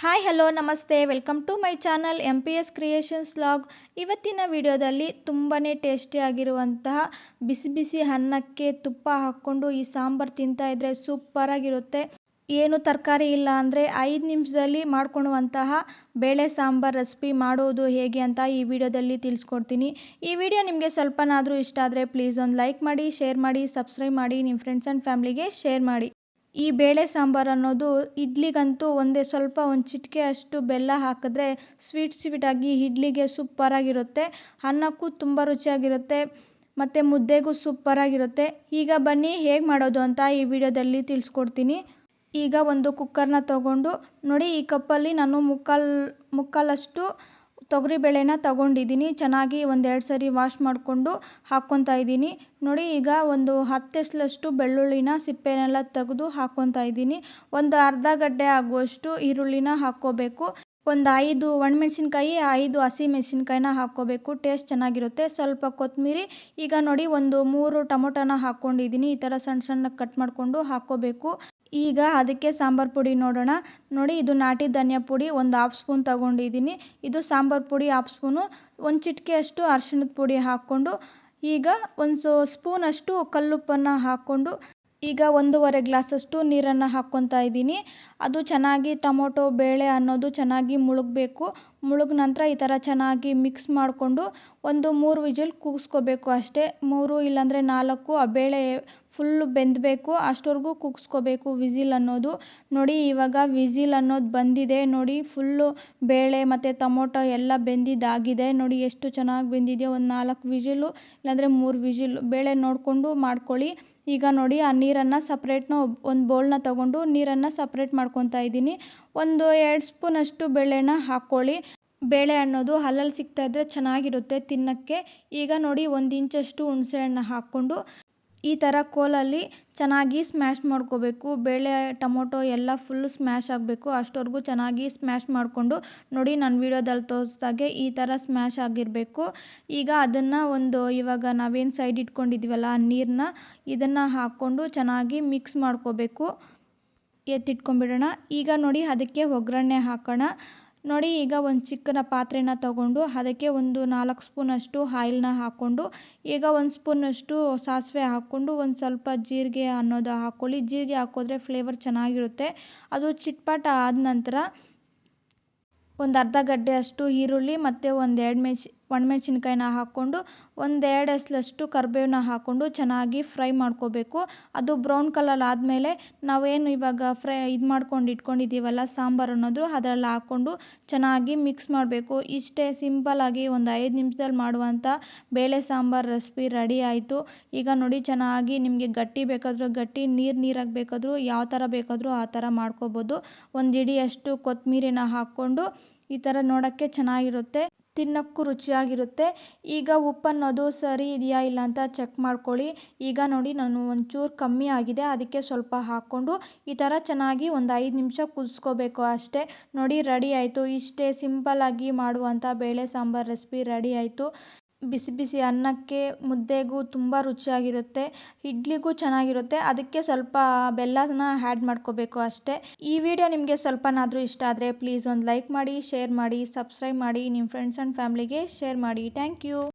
Hi hello ನಮಸ್ತೆ. Welcome to my channel M P S creations log ಇವತ್ತಿನ ವಿಡಿಯೋದಲ್ಲಿ ತುಂಬಾ ಟೇಸ್ಟಿಯಾಗಿರುವಂತಹ ಬಿಸಿ ಬಿಸಿ ಅನ್ನಕ್ಕೆ ತುಪ್ಪ ಹಾಕ್ಕೊಂಡು ಈ ಸಾಂಬಾರು ತಿಂತಾ ಸೂಪರ್ ಸೂಪರಾಗಿರುತ್ತೆ ಏನು ತರಕಾರಿ ಇಲ್ಲ ಅಂದರೆ ಐದು ನಿಮಿಷದಲ್ಲಿ ಮಾಡ್ಕೊಳ್ಳುವಂತಹ ಬೇಳೆ ಸಾಂಬಾರು ರೆಸಿಪಿ ಮಾಡೋದು ಹೇಗೆ ಅಂತ ಈ ವಿಡಿಯೋದಲ್ಲಿ ತಿಳಿಸ್ಕೊಡ್ತೀನಿ. ಈ ವಿಡಿಯೋ ನಿಮಗೆ ಸ್ವಲ್ಪನಾದರೂ ಇಷ್ಟ ಆದರೆ ಪ್ಲೀಸ್ ಒಂದು ಲೈಕ್ ಮಾಡಿ ಶೇರ್ ಮಾಡಿ ಸಬ್ಸ್ಕ್ರೈಬ್ ಮಾಡಿ ನಿಮ್ಮ ಫ್ರೆಂಡ್ಸ್ ಆ್ಯಂಡ್ ಫ್ಯಾಮ್ಲಿಗೆ ಶೇರ್ ಮಾಡಿ. ಈ ಬೇಳೆ ಸಾಂಬಾರು ಅನ್ನೋದು ಇಡ್ಲಿಗಂತೂ ಒಂದೇ ಸ್ವಲ್ಪ ಒಂದು ಚಿಟಿಕೆ ಅಷ್ಟು ಬೆಲ್ಲ ಹಾಕಿದ್ರೆ ಸ್ವೀಟ್ ಸ್ವೀಟಾಗಿ ಇಡ್ಲಿಗೆ ಸೂಪ್ಪರಾಗಿರುತ್ತೆ ಅನ್ನಕ್ಕೂ ತುಂಬ ರುಚಿಯಾಗಿರುತ್ತೆ. ಮತ್ತು ಮುದ್ದೆಗೂ ಸೂಪರಾಗಿರುತ್ತೆ ಈಗ ಬನ್ನಿ ಹೇಗೆ ಮಾಡೋದು ಅಂತ ಈ ವಿಡಿಯೋದಲ್ಲಿ ತಿಳಿಸ್ಕೊಡ್ತೀನಿ. ಈಗ ಒಂದು ಕುಕ್ಕರ್ನ ತಗೊಂಡು ನೋಡಿ ಈ ಕಪ್ಪಲ್ಲಿ ನಾನು ಮುಕ್ಕಾಲು, ಮುಕ್ಕಾಲಷ್ಟು ತೊಗರಿಬೇಳೆನ ತಗೊಂಡಿದ್ದೀನಿ. ಚೆನ್ನಾಗಿ ಒಂದೆರಡು ಸರಿ ವಾಶ್ ಮಾಡಿಕೊಂಡು ಹಾಕ್ಕೊತಾ ಇದ್ದೀನಿ. ನೋಡಿ, ಈಗ ಒಂದು ಹತ್ತು ಬೆಳ್ಳುಳ್ಳಿನ ಸಿಪ್ಪೆನೆಲ್ಲ ತೆಗೆದು ಹಾಕ್ಕೊತಾ ಇದ್ದೀನಿ. ಒಂದು ಅರ್ಧ ಗಡ್ಡೆ ಆಗುವಷ್ಟು ಈರುಳ್ಳಿನ ಹಾಕ್ಕೋಬೇಕು. ಒಂದು ಐದು ಒಣಮೆಣ್ಸಿನ್ಕಾಯಿ, ಐದು ಹಸಿ ಮೆಣಸಿನ್ಕಾಯಿನ ಹಾಕ್ಕೋಬೇಕು. ಟೇಸ್ಟ್ ಚೆನ್ನಾಗಿರುತ್ತೆ. ಸ್ವಲ್ಪ ಕೊತ್ತಂಬರಿ ಈಗ ನೋಡಿ, ಒಂದು ಮೂರು ಟೊಮೊಟೊನ ಹಾಕ್ಕೊಂಡಿದ್ದೀನಿ. ಈ ಥರ ಸಣ್ಣ ಸಣ್ಣ ಕಟ್ ಮಾಡಿಕೊಂಡು ಹಾಕ್ಕೋಬೇಕು. ಈಗ ಅದಕ್ಕೆ ಸಾಂಬಾರು ಪುಡಿ ನೋಡೋಣ. ನೋಡಿ, ಇದು ನಾಟಿ ಧನಿಯಾ ಪುಡಿ ಒಂದು ಹಾಫ್ ಸ್ಪೂನ್ ತಗೊಂಡಿದ್ದೀನಿ. ಇದು ಸಾಂಬಾರು ಪುಡಿ ಹಾಫ್ ಸ್ಪೂನು ಒಂದು ಚಿಟಿಕೆಯಷ್ಟು ಅರಿಶಿಣದ ಪುಡಿ ಹಾಕ್ಕೊಂಡು, ಈಗ ಒಂದು ಸ್ಪೂನಷ್ಟು ಕಲ್ಲುಪ್ಪನ್ನು ಹಾಕ್ಕೊಂಡು, ಈಗ ಒಂದೂವರೆ ಗ್ಲಾಸಷ್ಟು ನೀರನ್ನು ಹಾಕ್ಕೊತಾ ಇದ್ದೀನಿ. ಅದು ಚೆನ್ನಾಗಿ ಟೊಮೊಟೊ, ಬೇಳೆ ಅನ್ನೋದು ಚೆನ್ನಾಗಿ ಮುಳುಗಬೇಕು. ಮುಳುಗ ನಂತರ ಈ ಥರ ಚೆನ್ನಾಗಿ ಮಿಕ್ಸ್ ಮಾಡಿಕೊಂಡು, ಒಂದು ಮೂರು ವಿಜಿಲ್ ಕೂಗಿಸ್ಕೋಬೇಕು ಅಷ್ಟೇ. ಮೂರು ಇಲ್ಲಾಂದರೆ ನಾಲ್ಕು, ಆ ಬೇಳೆ ಫುಲ್ಲು ಬೆಂದಬೇಕು ಅಷ್ಟವರೆಗೂ ಕೂಗಿಸ್ಕೋಬೇಕು ವಿಝಿಲ್ ಅನ್ನೋದು. ನೋಡಿ, ಇವಾಗ ವಿಸಿಲ್ ಅನ್ನೋದು ಬಂದಿದೆ. ನೋಡಿ, ಫುಲ್ಲು ಬೇಳೆ ಮತ್ತು ಟೊಮೊಟೊ ಎಲ್ಲ ಬೆಂದಿದ್ದಾಗಿದೆ. ನೋಡಿ, ಎಷ್ಟು ಚೆನ್ನಾಗಿ ಬೆಂದಿದೆಯೋ ಒಂದು ನಾಲ್ಕು ವಿಝಿಲು ಇಲ್ಲಾಂದರೆ ಮೂರು ವಿಝಿಲು ಬೇಳೆ ನೋಡಿಕೊಂಡು ಮಾಡ್ಕೊಳ್ಳಿ. ಈಗ ನೋಡಿ, ಆ ನೀರನ್ನು ಸಪ್ರೇಟ್ನ ಒಂದು ಬೌಲ್ನ ತಗೊಂಡು ನೀರನ್ನು ಸಪ್ರೇಟ್ ಮಾಡ್ಕೊತಾ ಇದ್ದೀನಿ. ಒಂದು ಎರಡು ಸ್ಪೂನಷ್ಟು ಬೇಳೆನ ಹಾಕ್ಕೊಳ್ಳಿ. ಬೇಳೆ ಅನ್ನೋದು ಹಲ್ಲಲ್ಲಿ ಸಿಗ್ತಾ ಇದ್ದರೆ ಚೆನ್ನಾಗಿರುತ್ತೆ ತಿನ್ನೋಕ್ಕೆ. ಈಗ ನೋಡಿ, ಒಂದು ಇಂಚಷ್ಟು ಹುಣಸೆಹಣ್ಣು ಹಾಕ್ಕೊಂಡು ಈ ಥರ ಕೋಲಲ್ಲಿ ಚೆನ್ನಾಗಿ ಸ್ಮ್ಯಾಶ್ ಮಾಡ್ಕೋಬೇಕು. ಬೇಳೆ, ಟೊಮೊಟೊ ಎಲ್ಲ ಫುಲ್ಲು ಸ್ಮ್ಯಾಶ್ ಆಗಬೇಕು. ಅಷ್ಟೊರೆಗೂ ಚೆನ್ನಾಗಿ ಸ್ಮ್ಯಾಶ್ ಮಾಡಿಕೊಂಡು ನೋಡಿ ನನ್ನ ವೀಡಿಯೋದಲ್ಲಿ ತೋರಿಸ್ದಾಗೆ ಈ ಥರ ಸ್ಮ್ಯಾಶ್ ಆಗಿರಬೇಕು. ಈಗ ಅದನ್ನು ಒಂದು ಇವಾಗ ನಾವೇನು ಸೈಡ್ ಇಟ್ಕೊಂಡಿದ್ದೀವಲ್ಲ ಆ ನೀರನ್ನ ಇದನ್ನು ಹಾಕ್ಕೊಂಡು ಚೆನ್ನಾಗಿ ಮಿಕ್ಸ್ ಮಾಡ್ಕೋಬೇಕು. ಎತ್ತಿಟ್ಕೊಂಡ್ಬಿಡೋಣ. ಈಗ ನೋಡಿ ಅದಕ್ಕೆ ಒಗ್ಗರಣೆ ಹಾಕೋಣ. ನೋಡಿ, ಈಗ ಒಂದು ಚಿಕ್ಕನ ಪಾತ್ರೆನ ತಗೊಂಡು ಅದಕ್ಕೆ ಒಂದು ನಾಲ್ಕು ಸ್ಪೂನಷ್ಟು ಆಯಿಲ್ನ ಹಾಕ್ಕೊಂಡು, ಈಗ ಒಂದು ಸ್ಪೂನಷ್ಟು ಸಾಸಿವೆ ಹಾಕ್ಕೊಂಡು ಒಂದು ಸ್ವಲ್ಪ ಜೀರಿಗೆ ಅನ್ನೋದು ಹಾಕ್ಕೊಳ್ಳಿ ಜೀರಿಗೆ ಹಾಕೋದ್ರೆ ಫ್ಲೇವರ್ ಚೆನ್ನಾಗಿರುತ್ತೆ. ಅದು ಚಿಟ್ಪಾಟ ಆದ ನಂತರ ಒಂದು ಅರ್ಧ ಗಡ್ಡೆ ಅಷ್ಟು ಈರುಳ್ಳಿ ಮತ್ತು ಒಂದು ಎರಡು ಮೆಣಸಿ ಒಣಮೆಣ್ಸಿನ್ಕಾಯಿನ ಹಾಕ್ಕೊಂಡು ಒಂದೆರಡು ಎಸ್ಲಷ್ಟು ಕರಿಬೇವನ್ನ ಹಾಕ್ಕೊಂಡು ಚೆನ್ನಾಗಿ ಫ್ರೈ ಮಾಡ್ಕೋಬೇಕು. ಅದು ಬ್ರೌನ್ ಕಲರ್ ಆದಮೇಲೆ ನಾವೇನು ಇವಾಗ ಫ್ರೈ ಇದು ಮಾಡ್ಕೊಂಡು ಇಟ್ಕೊಂಡಿದ್ದೀವಲ್ಲ ಸಾಂಬಾರು ಅನ್ನೋದು, ಅದರಲ್ಲಿ ಹಾಕ್ಕೊಂಡು ಚೆನ್ನಾಗಿ ಮಿಕ್ಸ್ ಮಾಡಬೇಕು. ಇಷ್ಟೇ ಸಿಂಪಲ್ಲಾಗಿ ಒಂದು ಐದು ನಿಮಿಷದಲ್ಲಿ ಮಾಡುವಂಥ ಬೇಳೆ ಸಾಂಬಾರು ರೆಸಿಪಿ ರೆಡಿ ಆಯಿತು. ಈಗ ನೋಡಿ ಚೆನ್ನಾಗಿ ನಿಮಗೆ ಗಟ್ಟಿ ಬೇಕಾದರೂ ಗಟ್ಟಿ, ನೀರು ನೀರಾಗಿ ಬೇಕಾದರೂ ಯಾವ ಥರ ಬೇಕಾದರೂ ಆ ಥರ ಮಾಡ್ಕೋಬೋದು. ಒಂದು ಇಡಿಯಷ್ಟು ಕೊತ್ತಂಬರಿನ ಹಾಕ್ಕೊಂಡು ಈ ಥರ ನೋಡೋಕ್ಕೆ ಚೆನ್ನಾಗಿರುತ್ತೆ. ತಿನ್ನೋಕ್ಕೂ ರುಚಿಯಾಗಿರುತ್ತೆ. ಈಗ ಉಪ್ಪನ್ನೋದು ಸರಿ ಇದೆಯಾ ಇಲ್ಲ ಅಂತ ಚೆಕ್ ಮಾಡ್ಕೊಳ್ಳಿ. ಈಗ ನೋಡಿ ನಾನು ಒಂಚೂರು ಕಮ್ಮಿ ಆಗಿದೆ. ಅದಕ್ಕೆ ಸ್ವಲ್ಪ ಹಾಕ್ಕೊಂಡು ಈ ಥರ ಚೆನ್ನಾಗಿ ಒಂದು ಐದು ನಿಮಿಷ ಕುದಿಸ್ಕೋಬೇಕು ಅಷ್ಟೇ. ನೋಡಿ, ರೆಡಿ ಆಯಿತು. ಇಷ್ಟೇ ಸಿಂಪಲ್ಲಾಗಿ ಮಾಡುವಂಥ ಬೇಳೆ ಸಾಂಬಾರು ರೆಸಿಪಿ ರೆಡಿ ಆಯಿತು. ಬಿಸಿ ಬಿಸಿ ಅನ್ನಕ್ಕೆ ಮುದ್ದೆಗೂ ತುಂಬ ರುಚಿಯಾಗಿರುತ್ತೆ, ಇಡ್ಲಿಗೂ ಚೆನ್ನಾಗಿರುತ್ತೆ. ಅದಕ್ಕೆ ಸ್ವಲ್ಪ ಬೆಲ್ಲನ ಆ್ಯಡ್ ಮಾಡ್ಕೋಬೇಕು ಅಷ್ಟೇ. ಈ ವಿಡಿಯೋ ನಿಮಗೆ ಸ್ವಲ್ಪನಾದರೂ ಇಷ್ಟ ಆದರೆ ಪ್ಲೀಸ್ ಒಂದು ಲೈಕ್ ಮಾಡಿ ಶೇರ್ ಮಾಡಿ ಸಬ್ಸ್ಕ್ರೈಬ್ ಮಾಡಿ ನಿಮ್ಮ ಫ್ರೆಂಡ್ಸ್ ಆ್ಯಂಡ್ ಫ್ಯಾಮ್ಲಿಗೆ ಶೇರ್ ಮಾಡಿ. Thank you